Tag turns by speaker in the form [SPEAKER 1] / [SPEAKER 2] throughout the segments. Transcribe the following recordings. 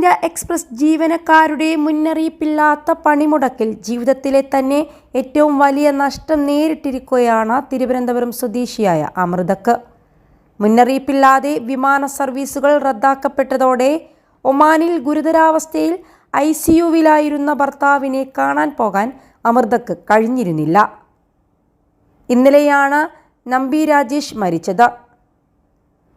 [SPEAKER 1] India express ജീവനക്കാരുടെ മുന്നറിയിപ്പില്ലാത്ത പണിമുടക്കിൽ ജീവിതത്തിലെ തന്നെ ഏറ്റവും വലിയ നഷ്ടം നേരിട്ടിരിക്കുകയാണ് തിരുവനന്തപുരം സ്വദേശിയായ അമൃതക്ക്. മുന്നറിയിപ്പില്ലാതെ വിമാന സർവീസുകൾ റദ്ദാക്കപ്പെട്ടതോടെ ഒമാനിൽ ഗുരുതരാവസ്ഥയിൽ ഐ സി യുവിലായിരുന്ന ഭർത്താവിനെ കാണാൻ പോകാൻ അമൃതക്ക് കഴിഞ്ഞിരുന്നില്ല. ഇന്നലെയാണ് നമ്പി രാജേഷ് മരിച്ചത്.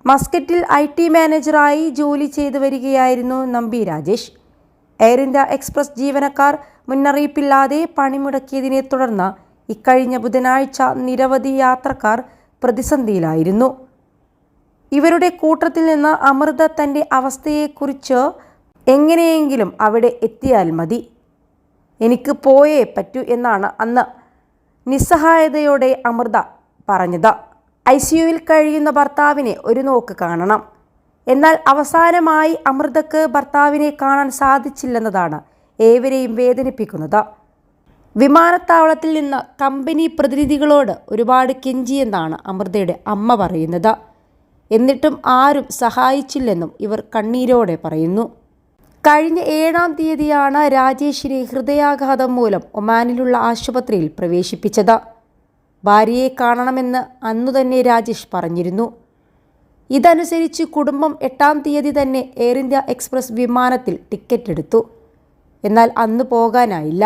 [SPEAKER 1] മസ്കറ്റിൽ ഐ ടി മാനേജറായി ജോലി ചെയ്തു വരികയായിരുന്നു Nambi Rajesh. Air India express ജീവനക്കാർ മുന്നറിയിപ്പില്ലാതെ പണിമുടക്കിയതിനെ തുടർന്ന് ഇക്കഴിഞ്ഞ ബുധനാഴ്ച നിരവധി യാത്രക്കാർ പ്രതിസന്ധിയിലായിരുന്നു. ഇവരുടെ കൂട്ടത്തിൽ നിന്ന് അമൃത തന്റെ അവസ്ഥയെക്കുറിച്ച് എങ്ങനെയെങ്കിലും അവിടെ എത്തിയാൽ മതി. എനിക്ക് പോയേ പറ്റൂ എന്നാണ് അന്ന് നിസ്സഹായതയോടെ അമൃത പറഞ്ഞത്. ഐ സിയുവിൽ കഴിയുന്ന ഭർത്താവിനെ ഒരു നോക്ക് കാണണം. എന്നാൽ അവസാനമായി അമൃതക്ക് ഭർത്താവിനെ കാണാൻ സാധിച്ചില്ലെന്നതാണ് ഏവരെയും വേദനിപ്പിക്കുന്നത്. വിമാനത്താവളത്തിൽ നിന്ന് കമ്പനി പ്രതിനിധികളോട് ഒരുപാട് കെഞ്ചിയെന്നാണ് അമൃതയുടെ അമ്മ പറയുന്നത്. എന്നിട്ടും ആരും സഹായിച്ചില്ലെന്നും ഇവർ കണ്ണീരോടെ പറയുന്നു. കഴിഞ്ഞ ഏഴാം തീയതിയാണ് രാജേഷിനെ ഹൃദയാഘാതം മൂലം ഒമാനിലുള്ള ആശുപത്രിയിൽ പ്രവേശിപ്പിച്ചത്. ഭാര്യയെ കാണണമെന്ന് അന്നു തന്നെ രാജേഷ് പറഞ്ഞിരുന്നു. ഇതനുസരിച്ച് കുടുംബം എട്ടാം തീയതി തന്നെ എയർ ഇന്ത്യ എക്സ്പ്രസ് വിമാനത്തിൽ ടിക്കറ്റ് എടുത്തു. എന്നാൽ അന്ന് പോകാനായില്ല.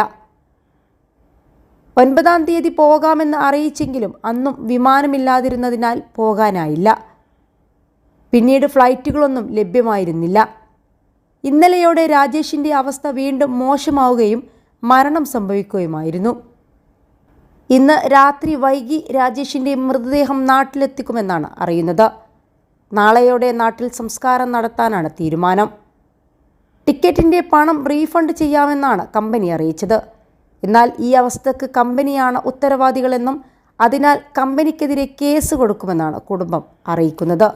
[SPEAKER 1] ഒൻപതാം തീയതി പോകാമെന്ന് അറിയിച്ചെങ്കിലും അന്നും വിമാനമില്ലാതിരുന്നതിനാൽ പോകാനായില്ല. പിന്നീട് ഫ്ലൈറ്റുകളൊന്നും ലഭ്യമായിരുന്നില്ല. ഇന്നലെയോടെ രാജേഷിന്റെ അവസ്ഥ വീണ്ടും മോശമാവുകയും മരണം സംഭവിക്കുകയുമായിരുന്നു. ഇന്ന് രാത്രി വൈകി രാജേഷിന്റെ മൃതദേഹം നാട്ടിലെത്തിക്കുമെന്നാണ് അറിയുന്നത്. നാളെയോടെ നാട്ടിൽ സംസ്കാരം നടത്താനാണ് തീരുമാനം. ടിക്കറ്റിന്റെ പണം റീഫണ്ട് ചെയ്യാമെന്നാണ് കമ്പനി അറിയിച്ചത്. എന്നാൽ ഈ അവസ്ഥക്ക് കമ്പനിയാണ് ഉത്തരവാദികളെന്നും അതിനാൽ കമ്പനിക്കെതിരെ കേസ് കൊടുക്കുമെന്നാണ് കുടുംബം അറിയിക്കുന്നത്.